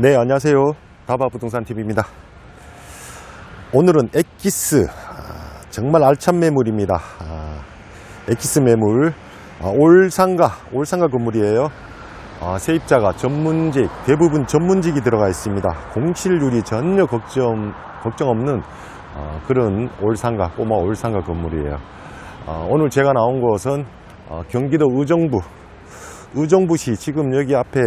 네, 안녕하세요. 다바 부동산 TV입니다. 오늘은 엑기스 아, 정말 알찬 매물입니다. 아, 엑기스 매물 아, 올상가 올상가 건물이에요. 아, 세입자가 전문직 대부분 전문직이 들어가 있습니다. 공실률이 전혀 걱정 걱정 없는 아, 그런 올상가 꼬마 올상가 건물이에요. 아, 오늘 제가 나온 곳은 어, 경기도 의정부 의정부시 지금 여기 앞에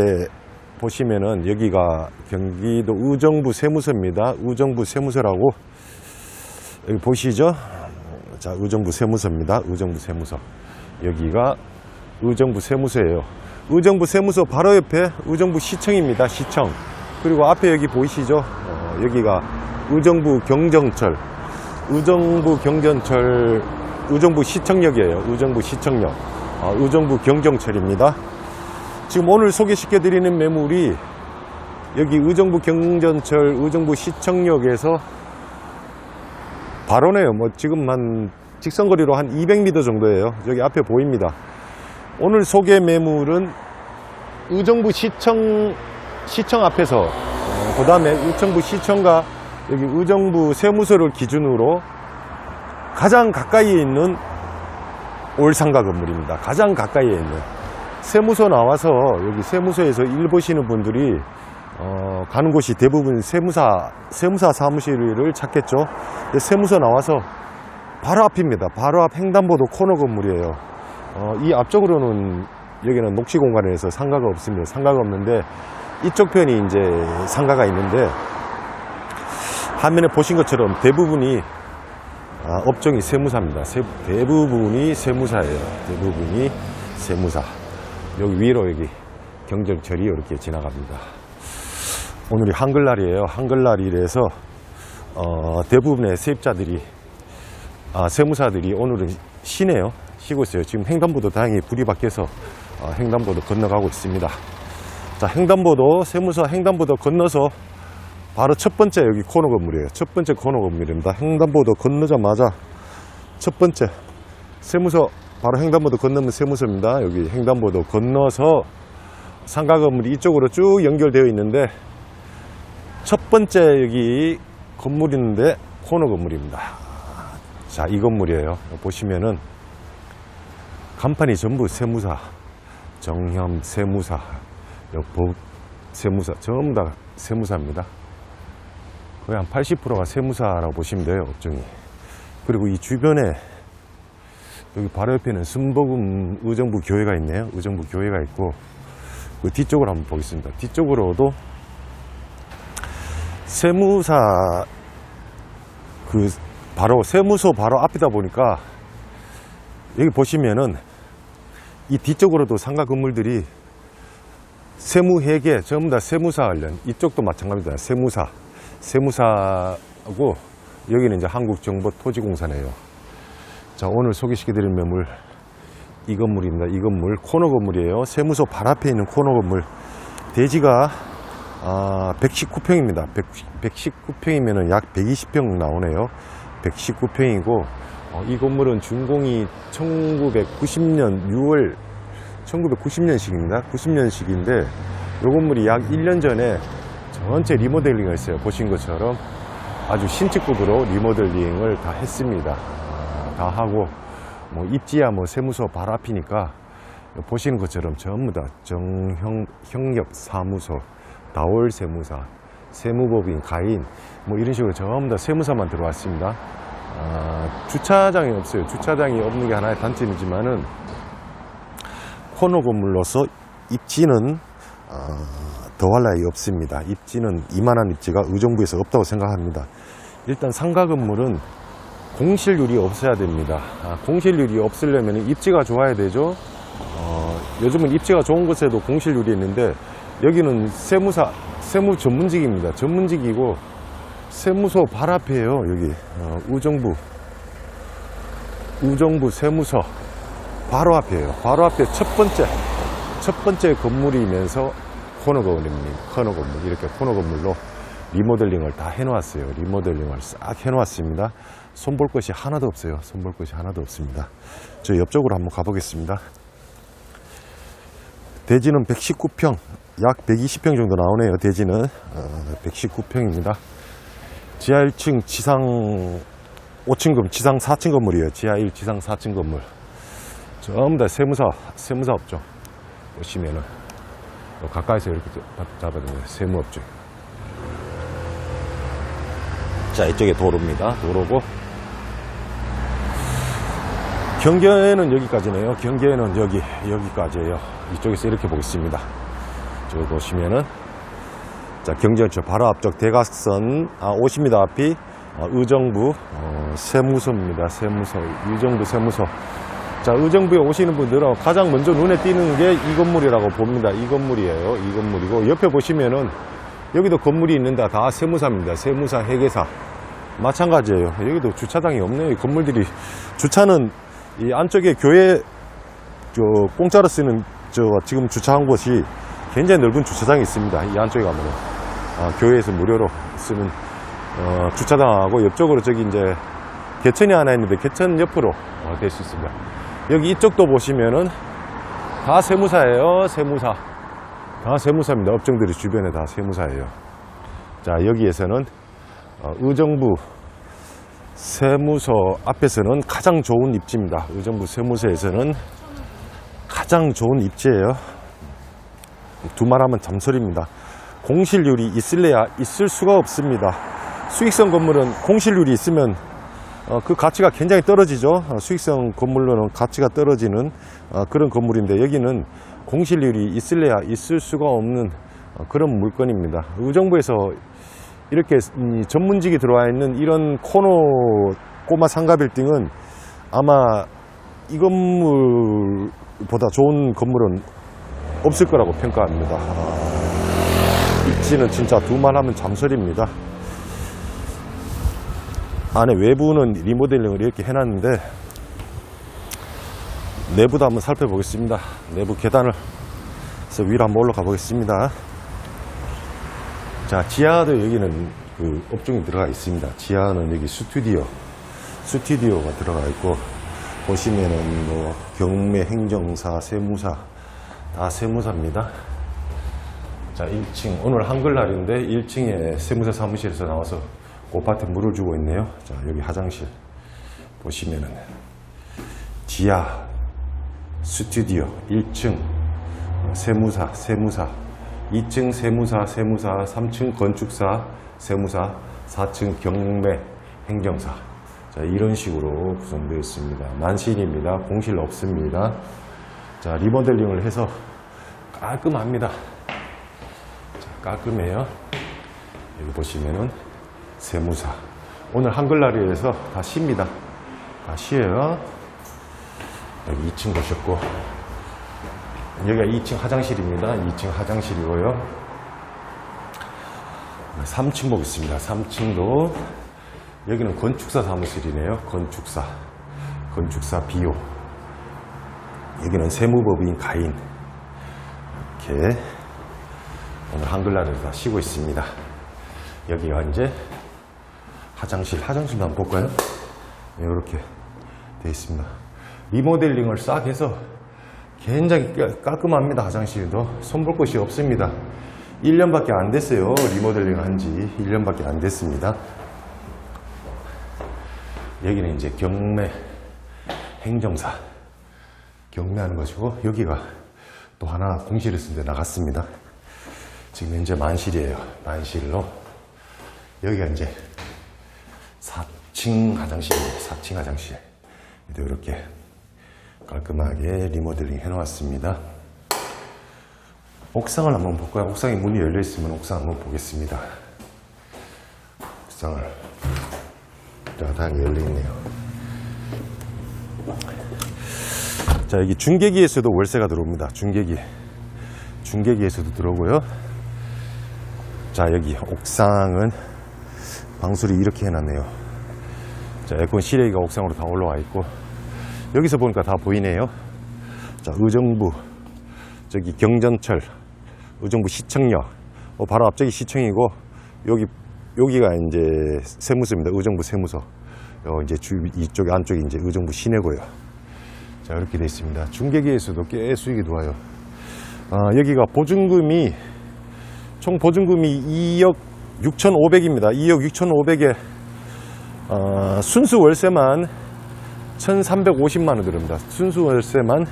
보시면은 여기가 경기도 의정부 세무서입니다. 의정부 세무서라고 여기 보시죠? 자, 의정부 세무서입니다. 의정부 세무서. 여기가 의정부 세무서예요. 의정부 세무서 바로 옆에 의정부 시청입니다. 시청. 그리고 앞에 여기 보이시죠? 어, 여기가 의정부 경정철. 의정부 경전철, 의정부 시청역이에요. 의정부 시청역. 어, 의정부 경정철입니다. 지금 오늘 소개시켜 드리는 매물이 여기 의정부 경전철 의정부 시청역에서 바로네요. 뭐 지금 한 직선거리로 한 200m 정도예요. 여기 앞에 보입니다. 오늘 소개 매물은 의정부 시청 시청 앞에서 그 다음에 의정부 시청과 여기 의정부 세무서를 기준으로 가장 가까이에 있는 올상가 건물입니다. 가장 가까이에 있는 세무서 나와서 여기 세무서에서 일 보시는 분들이 어, 가는 곳이 대부분 세무사 세무사 사무실을 찾겠죠. 세무서 나와서 바로 앞입니다. 바로 앞 횡단보도 코너 건물이에요. 어, 이 앞쪽으로는 여기는 녹지 공간에서 상가가 없습니다. 상가가 없는데 이쪽 편이 이제 상가가 있는데 화면에 보신 것처럼 대부분이 아, 업종이 세무사입니다. 세- 대부분이 세무사예요. 대부분이 세무사. 여기 위로 여기 경정철이 이렇게 지나갑니다. 오늘이 한글날이에요. 한글날이라서 어, 대부분의 세입자들이 아, 세무사들이 오늘은 쉬네요. 쉬고 있어요. 지금 횡단보도 다행히 불이 바뀌어서 어, 횡단보도 건너가고 있습니다. 자, 횡단보도 세무사 횡단보도 건너서 바로 첫 번째 여기 코너 건물이에요. 첫 번째 코너 건물입니다. 횡단보도 건너자마자 첫 번째 세무서 바로 횡단보도 건너면 세무서입니다. 여기 횡단보도 건너서 상가 건물이 이쪽으로 쭉 연결되어 있는데 첫 번째 여기 건물 있는데 코너 건물입니다. 자, 이 건물이에요. 보시면은 간판이 전부 세무사, 정혐 세무사, 법 세무사, 전부 다 세무사입니다. 거의 한 80%가 세무사라고 보시면 돼요, 업종이. 그리고 이 주변에 여기 바로 옆에는 순복음 의정부 교회가 있네요. 의정부 교회가 있고 그 뒤쪽으로 한번 보겠습니다. 뒤쪽으로도 세무사 그 바로 세무소 바로 앞이다 보니까 여기 보시면은 이 뒤쪽으로도 상가 건물들이 세무회계 전부 다 세무사 관련 이쪽도 마찬가지입니다. 세무사 세무사하고 여기는 이제 한국정보토지공사네요. 자 오늘 소개시켜드릴 매물 이 건물입니다. 이 건물 코너 건물이에요. 세무소 발 앞에 있는 코너 건물 대지가 아, 119평입니다. 119평이면 약 120평 나오네요. 119평이고 어, 이 건물은 준공이 1990년 6월 1990년식입니다. 90년식인데 이 건물이 약 1년 전에 전체 리모델링을 했어요. 보신 것처럼 아주 신축급으로 리모델링을 다 했습니다. 아, 다 하고 뭐 입지야 뭐 세무서 바로 앞이니까 보시는 것처럼 전부 다 정형 형력 사무소, 다월 세무사, 세무법인 가인 뭐 이런 식으로 전부 다 세무사만 들어왔습니다. 아, 주차장이 없어요. 주차장이 없는 게 하나의 단점이지만은 코너 건물로서 입지는 어, 더할 나위 없습니다. 입지는 이만한 입지가 의정부에서 없다고 생각합니다. 일단 상가 건물은 공실률이 없어야 됩니다. 아, 공실률이 없으려면 입지가 좋아야 되죠. 어, 요즘은 입지가 좋은 곳에도 공실률이 있는데 여기는 세무사 세무 전문직입니다. 전문직이고 세무소 발 앞이에요. 여기 어, 의정부 의정부 세무서 바로 앞이에요. 바로 앞에 첫 번째 첫 번째 건물이면서 코너 건물입니다. 코너 건물 이렇게 코너 건물로 리모델링을 다 해놓았어요. 리모델링을 싹 해놓았습니다. 손볼 것이 하나도 없어요. 손볼 것이 하나도 없습니다. 저 옆쪽으로 한번 가보겠습니다. 대지는 119평, 약 120평 정도 나오네요. 대지는 어, 119평입니다. 지하 1층, 지상 5층 건물, 지상 4층 건물이에요. 지하 1, 지상 4층 건물. 전부 다 세무사, 세무사 업종. 보시면은 요 가까이서 이렇게 잡아주면 세무업종. 자, 이쪽에 도로입니다. 도로고. 경계는 여기까지네요. 경계는 여기, 여기까지예요. 이쪽에서 이렇게 보겠습니다. 저기 보시면은, 자, 경전철 바로 앞쪽 대각선, 아, 50m 앞이 어, 의정부, 어, 세무서입니다. 세무서, 의정부 세무서. 자, 의정부에 오시는 분들은 가장 먼저 눈에 띄는 게 이 건물이라고 봅니다. 이 건물이에요. 이 건물이고, 옆에 보시면은, 여기도 건물이 있는데 다 세무사입니다. 세무사, 회계사. 마찬가지예요. 여기도 주차장이 없네요. 이 건물들이 주차는 이 안쪽에 교회 저 공짜로 쓰는 저 지금 주차한 곳이 굉장히 넓은 주차장이 있습니다. 이 안쪽에 가면은 아, 교회에서 무료로 쓰는 어, 주차장하고 옆쪽으로 저기 이제 개천이 하나 있는데 개천 옆으로 어, 될수 있습니다. 여기 이쪽도 보시면은 다 세무사예요. 세무사. 다 세무사입니다. 업종들이 주변에 다 세무사예요. 자 여기에서는 어, 의정부 세무서 앞에서는 가장 좋은 입지입니다. 의정부 세무서에서는 가장 좋은 입지예요. 두 말하면 잠설입니다. 공실률이 있을래야 있을 수가 없습니다. 수익성 건물은 공실률이 있으면 어, 그 가치가 굉장히 떨어지죠. 어, 수익성 건물로는 가치가 떨어지는 어, 그런 건물인데 여기는 공실률이 있을래야 있을 수가 없는 어, 그런 물건입니다. 의정부에서 이렇게 이 전문직이 들어와 있는 이런 코너 꼬마 상가 빌딩은 아마 이 건물보다 좋은 건물은 없을 거라고 평가합니다. 아, 입지는 진짜 두말 하면 잠설입니다. 안에 외부는 리모델링을 이렇게 해놨는데 내부도 한번 살펴보겠습니다. 내부 계단을 해서 위로 한번 올라가 보겠습니다. 자, 지하도 여기는 그 업종이 들어가 있습니다. 지하는 여기 스튜디오, 스튜디오가 들어가 있고, 보시면은 뭐 경매, 행정사, 세무사, 다 세무사입니다. 자, 1층, 오늘 한글날인데 1층에 세무사 사무실에서 나와서 꽃밭에 물을 주고 있네요. 자, 여기 화장실 보시면은 지하, 스튜디오, 1층, 세무사, 세무사, 2층 세무사, 세무사, 3층 건축사, 세무사, 4층 경매, 행정사. 자, 이런 식으로 구성되어 있습니다. 만실입니다. 공실 없습니다. 자, 리모델링을 해서 깔끔합니다. 자, 깔끔해요. 여기 보시면은 세무사. 오늘 한글날이라서 다 쉽니다. 다 쉬어요. 여기 2층 보셨고, 여기가 2층 화장실입니다. 2층 화장실이고요. 3층 보겠습니다. 3층도 여기는 건축사 사무실이네요. 건축사. 건축사 비호. 여기는 세무법인 가인. 이렇게 오늘 한글날을 다 쉬고 있습니다. 여기가 이제 화장실. 화장실도 한번 볼까요? 네, 이렇게 되어 있습니다. 리모델링을 싹 해서 굉장히 깔- 깔끔합니다. 화장실도. 손볼 곳이 없습니다. 1년밖에 안 됐어요. 리모델링 한지 1년밖에 안 됐습니다. 여기는 이제 경매 행정사 경매하는 것이고 여기가 또 하나 공실을 쓴데 나갔습니다. 지금 현재 만실이에요. 만실로 여기가 이제 4층 화장실이에요. 4층 화장실. 이렇게 깔끔하게 리모델링 해놓았습니다. 옥상을 한번 볼까요? 옥상에 문이 열려 있으면 옥상 한번 보겠습니다. 옥상을 자, 다행히 열려 있네요. 자, 여기 중계기에서도 월세가 들어옵니다. 중계기. 중계기에서도 들어오고요. 자, 여기 옥상은 방수를 이렇게 해놨네요. 자, 에어컨 실외기가 옥상으로 다 올라와 있고, 여기서 보니까 다 보이네요. 자, 의정부, 저기 경전철, 의정부 시청역, 어, 바로 앞쪽이 시청이고, 여기, 여기가 이제 세무서입니다. 의정부 세무서. 어, 이제 주, 이쪽 안쪽이 이제 의정부 시내고요. 자, 이렇게 돼 있습니다. 중계기에서도 꽤 수익이 좋아요. 아, 여기가 보증금이 총 보증금이 2억 6,500입니다. 2억 6,500에 어, 순수 월세만 1,350만 원 들어옵니다. 순수 월세만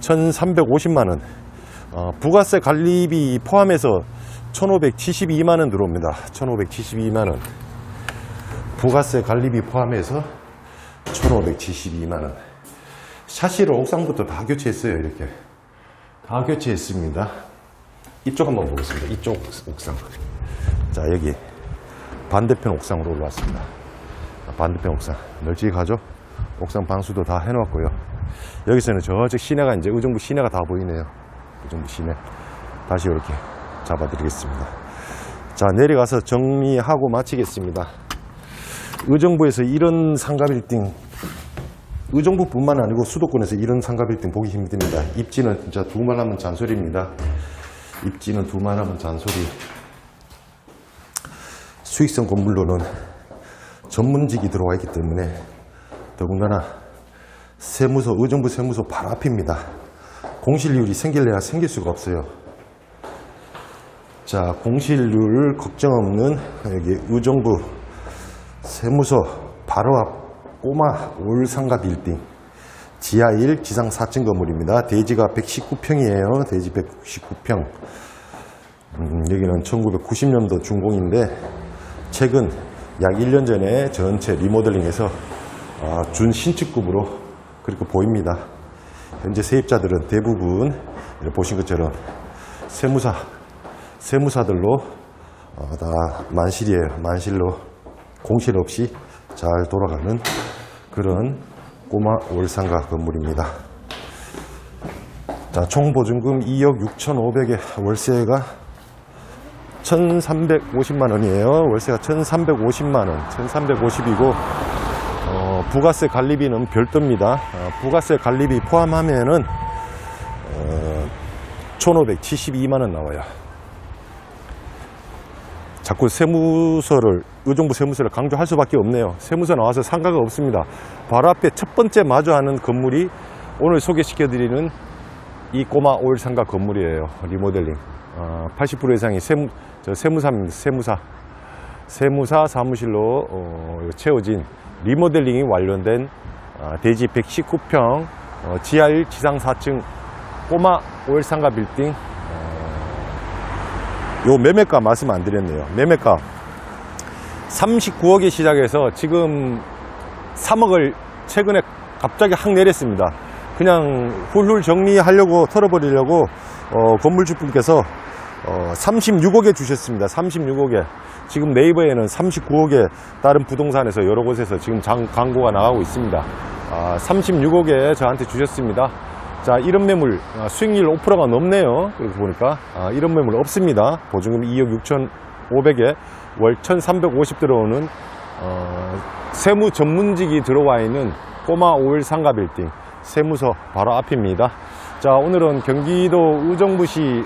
1,350만 원. 어, 부가세 관리비 포함해서 1,572만 원 들어옵니다. 1,572만 원. 부가세 관리비 포함해서 1,572만 원. 샤시를 옥상부터 다 교체했어요. 이렇게 다 교체했습니다. 이쪽 한번 보겠습니다. 이쪽 옥상. 자 여기 반대편 옥상으로 올라왔습니다. 반대편 옥상 널찍하죠? 옥상 방수도 다 해놓았고요. 여기서는 저쪽 시내가 이제 의정부 시내가 다 보이네요. 의정부 시내. 다시 이렇게 잡아 드리겠습니다. 자 내려가서 정리하고 마치겠습니다. 의정부에서 이런 상가 빌딩 의정부뿐만 아니고 수도권에서 이런 상가 빌딩 보기 힘듭니다. 입지는 진짜 두말 하면 잔소리입니다. 입지는 두말 하면 잔소리. 수익성 건물로는 전문직이 들어와 있기 때문에 더군다나 세무서, 의정부 세무서 바로 앞입니다. 공실률이 생길래야 생길 수가 없어요. 자, 공실률 걱정 없는 여기 의정부 세무서 바로 앞 꼬마 올상가 빌딩 지하 1 지상 4층 건물입니다. 대지가 119평이에요. 대지 119평. 음, 여기는 1990년도 준공인데 최근 약 1년 전에 전체 리모델링해서 아, 준신축급으로 그렇게 보입니다. 현재 세입자들은 대부분 보신 것처럼 세무사, 세무사들로 어, 다 만실이에요. 만실로 공실 없이 잘 돌아가는 그런 꼬마 올상가 건물입니다. 자, 총 보증금 2억 6,500에 월세가 1,350만 원이에요. 월세가 1,350만 원, 1,350이고 어, 부가세 관리비는 별도입니다. 어, 부가세 관리비 포함하면은 어, 1,572만 원 나와요. 자꾸 세무서를 의정부 세무서를 강조할 수밖에 없네요. 세무서 나와서 상가가 없습니다. 바로 앞에 첫 번째 마주하는 건물이 오늘 소개시켜 드리는 이 꼬마 올 상가 건물이에요. 리모델링. 어, 80% 이상이 세무, 저 세무사입니다. 세무사. 세무사 사무실로 어, 채워진 리모델링이 완료된 어, 대지 119평 어, 지하 1 지상 4층 꼬마 올 상가 빌딩 요 매매가 말씀 안 드렸네요. 매매가 39억에 시작해서 지금 3억을 최근에 갑자기 확 내렸습니다. 그냥 훌훌 정리하려고 털어버리려고 어, 건물주분께서 어, 36억에 주셨습니다. 36억에 지금 네이버에는 39억에 다른 부동산에서 여러 곳에서 지금 장, 광고가 나가고 있습니다. 아, 36억에 저한테 주셨습니다. 자, 이런 매물 아, 수익률 5%가 넘네요. 그렇게 보니까 아, 이런 매물 없습니다. 보증금 2억 6,500에 월 1,350 들어오는 어, 세무 전문직이 들어와 있는 꼬마 5일 상가 빌딩 세무서 바로 앞입니다. 자, 오늘은 경기도 의정부시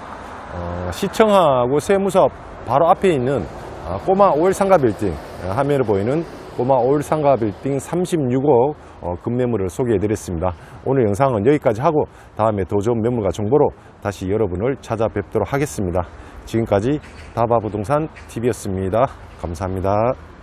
어, 시청하고 세무서 바로 앞에 있는 아, 꼬마 5일 상가 빌딩 아, 화면에 보이는 꼬마 5일 상가 빌딩 36억 어, 급매물을 소개해 드렸습니다. 오늘 영상은 여기까지 하고 다음에 더 좋은 매물과 정보로 다시 여러분을 찾아뵙도록 하겠습니다. 지금까지 다바부동산 TV였습니다. 감사합니다.